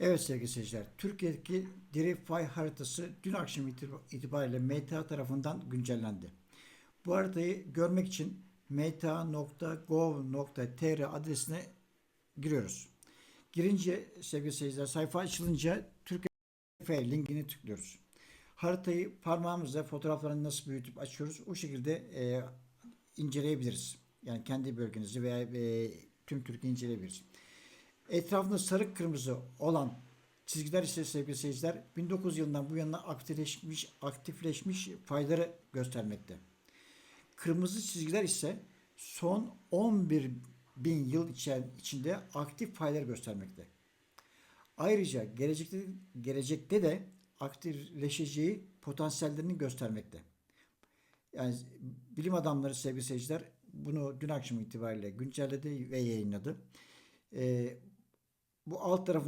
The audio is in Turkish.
Evet sevgili seyirciler, Türkiye'deki deri fay haritası dün akşam itib- itibariyle MTA tarafından güncellendi. Bu haritayı görmek için mta.gov.tr adresine giriyoruz. Girince sevgili seyirciler sayfa açılınca Türkiye fay linkini tıklıyoruz. Haritayı parmağımızla fotoğraflarını nasıl büyütüp açıyoruz o şekilde e, inceleyebiliriz. Yani kendi bölgenizi veya e, tüm Türkiye'yi inceleyebiliriz. Etrafında sarı kırmızı olan çizgiler ise sevgili seyirciler 1900 yılından bu yana aktifleşmiş aktifleşmiş fayları göstermekte. Kırmızı çizgiler ise son 11 bin yıl içinde aktif fayları göstermekte. Ayrıca gelecekte, gelecekte de aktifleşeceği potansiyellerini göstermekte. Yani bilim adamları sevgili seyirciler bunu dün akşam itibariyle güncelledi ve yayınladı. Ee, bu alt tarafında